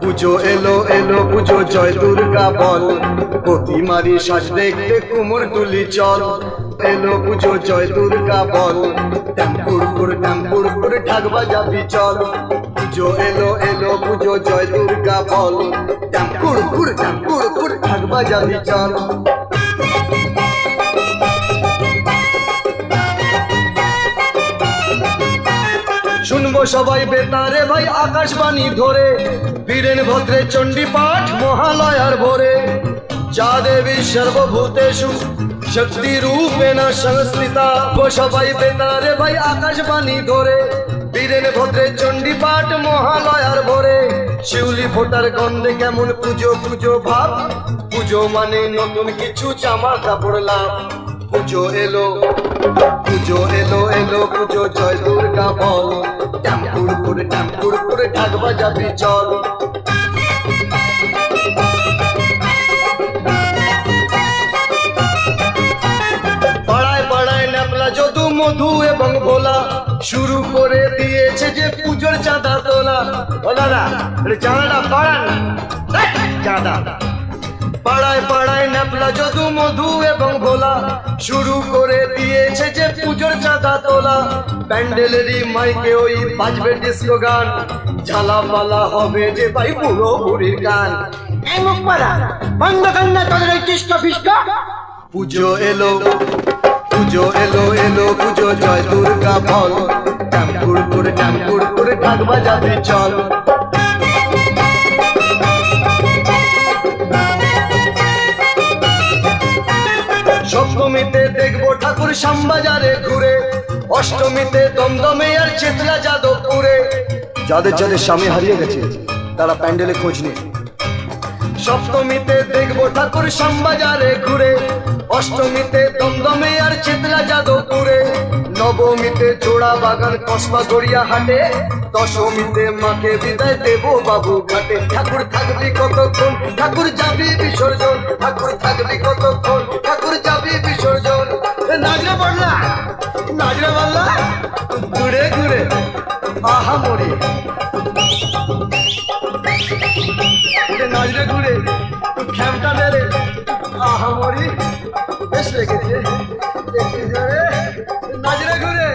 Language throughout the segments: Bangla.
পুজো এলো এলো পুজো জয় দুর্গা বল। প্রতিমারি সাজ দেখতে কুমোর টুলি চল। এলো পুজো জয় দুর্গা বল। ট্যাম্পুর পুর ট্যাম্পুর পুর, ঢাক বাজাবি চল। পুজো এলো এলো পুজো জয় দুর্গা বল। ট্যাম্পুর পুর ট্যাম্পুর পুর, ঢাক বাজাবি চল। শুনব সবাই বেতারে, ভাই আকাশবাণী ধরে। বীরেন ভদ্রে চণ্ডী পাঠ মহালয়ার ভোরে। যা দেবী সর্বভূতেষু শক্তি রূপেণ সংস্থিতা ও সবাই বেতারে ভাই, আকাশবাণী ধরে। বীরেন ভদ্রে চণ্ডী পাঠ মহালয়ার ভোরে। শিউলি ফোটার গন্ধে কেমন পুজো পুজো ভাব। পুজো মানে নতুন কিছু জামা কাপড় লাভ। পুজো এলো পুজো এলো এলো পুজো জয় দুর্গা বল। ট্যাম্পুর করে ট্যাম্পুর করে ঢাক বাজাবি চল। মধু এবং ভোলা শুরু করে দিয়েছে যে পুজোর চাঁদা তোলা। ভোলা না চাঁদাটা পাড়ান। চাঁদা। পাড়ায় পাড়ায় ন্যাপলা যদু মধু এবং ভোলা শুরু করে দিয়েছে যে পুজোর চাঁদা তোলা। প্যান্ডেলেরই মাইকে ওই বাজবে ডিস্কো গান। ঝালা পালা হবে যে ভাই পুরো বুড়ির গান। এই মুখ পাড়া বন্ধ কর না তোদের ওই টিস্ক ফিস্ক পুজো এলো। পুজো এলো এলো পুজো জয় দুর্গা বল। ট্যাম্পুর করে ট্যাম্পুর করে ঢাক বাজাবি চল। সপ্তমীতে দেখব ঠাকুর শ্যামবাজারে ঘুরে। অষ্টমীতে দমদমে আর চেতলা যাদবপুরে। যাদের যাদের স্বামী হারিয়ে গেছে, তারা প্যান্ডেলে খোঁজ নেই সপ্তমীতে দেখব ঠাকুর শ্যামবাজারে ঘুরে। অষ্টমীতে দমদমে আর চিতলা যাদবপুরে, নবমীতে জোড়া বাগান কসবা গড়িয়া হাটে, দশমীতে মাকে বিদায় দেব বাবু ঘাটে। ঠাকুর থাকবি কতক্ষণ? ঠাকুর যাবি বিসর্জন? ঠাকুর থাকবি কতক্ষণ? ঠাকুর যাবি বিসর্জন? নাজরে পড়লা নাজরে বললা ঘুরে ঘুরে আহা মরি। নাচরে ঘুরে খ্যামটা নাচরে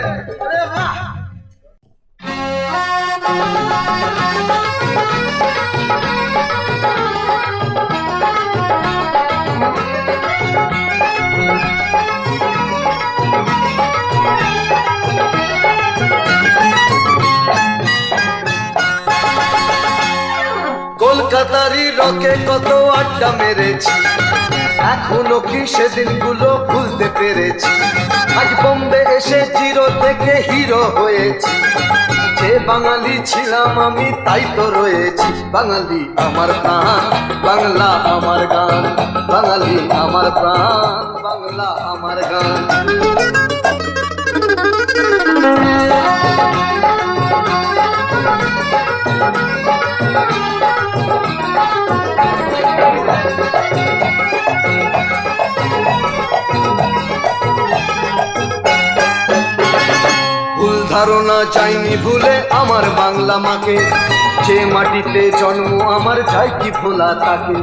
কলকাতারই রকে কত আড্ডা মেরেছি। এখনও কি সেদিনগুলো ভুলতে পেরেছি? আজ বোম্বে এসে জিরো থেকে হিরো হয়েছি। যে বাঙালি ছিলাম আমি, তাই তো রয়েছি। বাঙালি আমার প্রাণ, বাংলা আমার গান। বাঙালি আমার প্রাণ, বাংলা আমার গান। ধারণা চাইনি ভুলে আমার বাংলা মাকে। যে মাটিতে জন্ম, আমার চাই কি ভোলা থাকে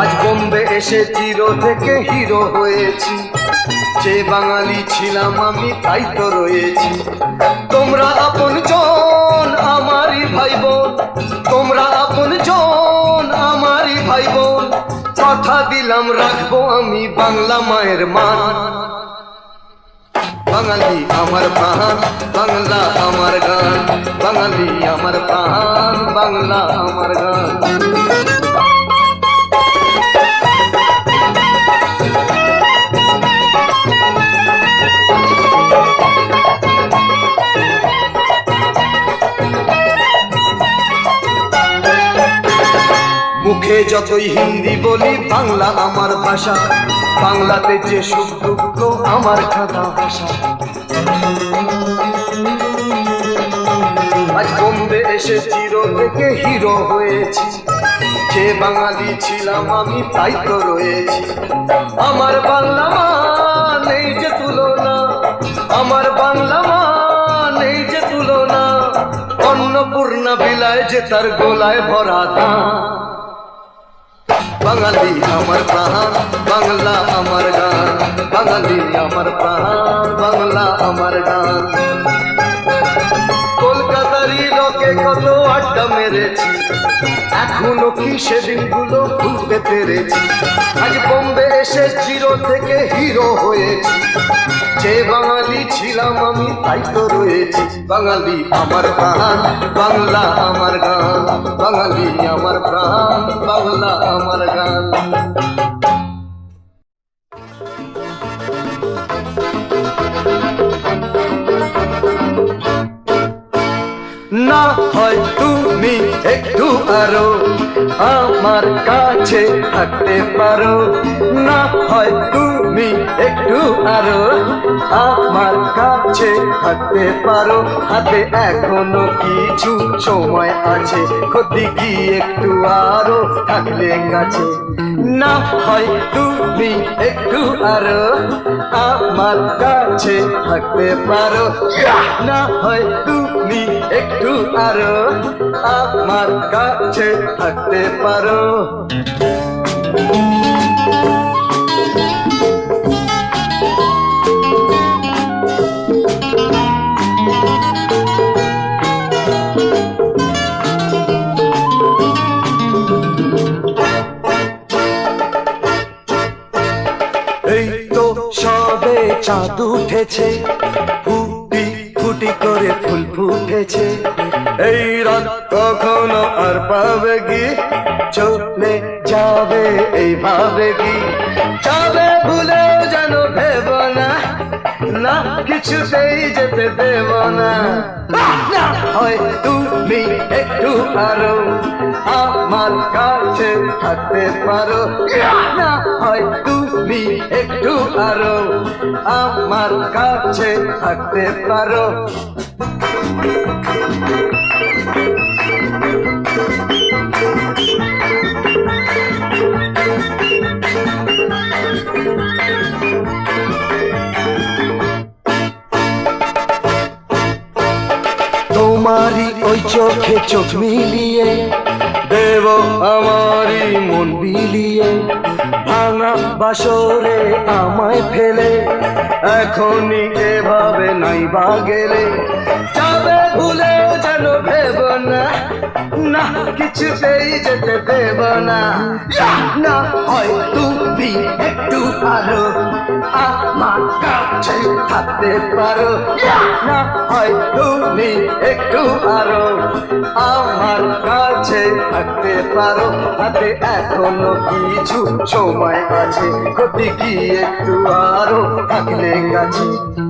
আজ বোম্বে এসে জিরো থেকে হিরো হয়েছি। যে বাঙালি ছিলাম আমি, তাই তো রয়েছি। তোমরা আপন জন, আমারই ভাই বোন তোমরা আপন জন, আমারই ভাই বোন কথা দিলাম, রাখব আমি বাংলা মায়ের মান। বাঙালি আমার প্রাণ বাংলা আমার গান বাঙালি আমার প্রাণ বাংলা আমার গান। মুখে যতই হিন্দি বলি, বাংলা আমার ভাষা। বাংলাতে যে সুখ দুঃখ, আমার খাতা ভাষা। আজ বোম্বে এসে চিরো থেকে হিরো হয়েছি। যে বাঙালি ছিলাম আমি, তাই তো রয়েছি। আমার বাংলা মা নেই যে তুলনা, আমার বাংলা মা নেই যে তুলনা। অন্নপূর্ণা বিলায় যে তার গোলায় ভরা বাঙালি আমার প্রাণ, বাংলা আমার গান, বাঙালি আমার প্রাণ, বাংলা আমার গান। কলকাতারই লোকে কত আড্ডা মেরেছি, এখনও কি সেদিনগুলো ভুলতে পেরেছি? আজ বোম্বে এসে চিরো থেকে হিরো হয়েছি। যে বাঙালি ছিলাম আমি, তাই তো রয়েছি। বাঙালি আমার প্রাণ, বাংলা আমার গান। বাঙালি আমার প্রাণ, বাংলা আমার গান। না হয় তুমি একটু আরও আমার কাছে থাকতে পারো। না হয় তুমি একটু আরও। আমার কাছে থাকতে পারো। হাতে এখনও কিছু সময় আছে। ক্ষতি কি একটু আরও থাকলে কাছে। না হয় তুমি একটু আরও। আমার কাছে থাকতে পারো। না হয় তুমি একটু আরও। আমার কাছে থাকতে পারো। সবে চাঁদ উঠেছে ফুটি ফুটি করে ফুল ফুটেছে। এই রাত কখনো আর পাবে কি? চলে যাবে এইভাবে কি? যাবে ভুলেও যেন ভেব না না কিছুতেই যেতে দেব না, হয় তুমি একটু আরও আমার কাছে থাকতে পারো। না, হয় তুমি একটু আরও আমার কাছে থাকতে পারো। তোমারই ওই চোখে চোখ মিলিয়ে, দেব আমারই মন বিলিয়ে। ভাঙা বাসরে আমায় ফেলে, এখনই এভাবে নাই বা গেলে। যাবে ভুলেও যেন ভেব না। না, কিছুতেই যেতে দেব না। না হয় তুমি একটু আরও আমার কাছে থাকতে পারো। না হয় তুমি একটু আরও আমার কাছে থাকতে পারো। হাতে এখনও কিছু সময় আছে ক্ষতি কি একটু আরও থাকলে কাছে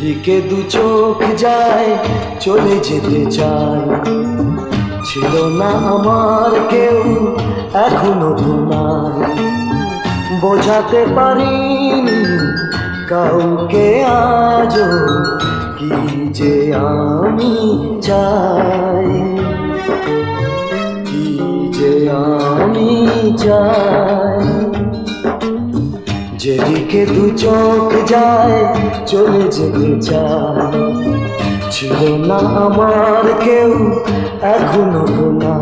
যেদিকে দু চোখ যায়, চলে যেতে চায়। ছিল না আমার কেউ, এখনও তোমার বোঝাতে পারিনি কাউকে আজও কি যে আমি চাই। কি যে আমি চাই। যেদিকে দু চোখ যায় চলে যেতে চায়। ছিল না আমার কেউ এখনও না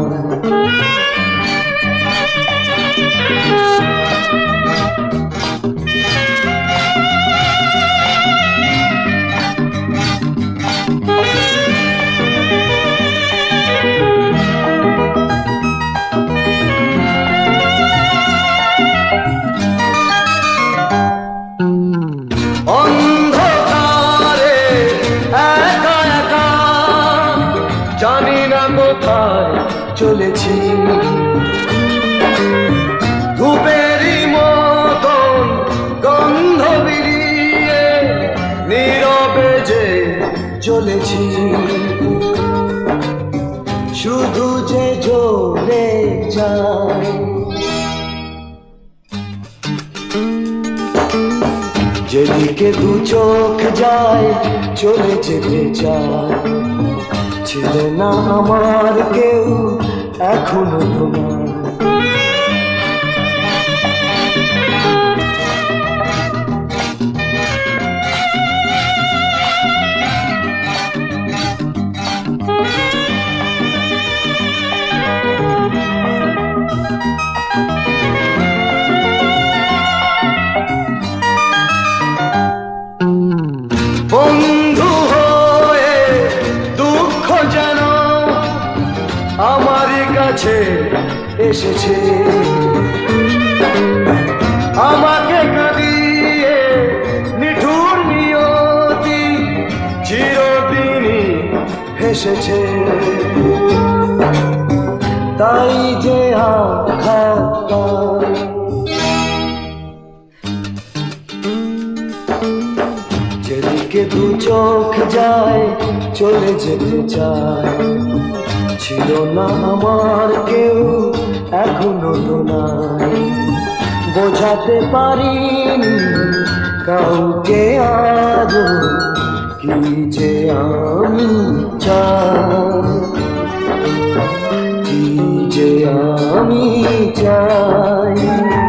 চলেছি। শুধু যে জোরে যেদিকে দু চোখ যায়, চলে যেতে চায় ছিল না আমার কেউ, এখনও তোমার। এসেছে। আমাকে কাঁদিয়ে নিঠুর নিয়তি চিরদিনই হেসেছে। তাই যে আঘাত যেদিকে দু চোখ যায়, চলে যেতে চায়। ছিল না আমার কেউ এখনও তো নাই। বোঝাতে পারিনি কাউকে আজ কি যে আমি চাই। কি যে আমি চাই।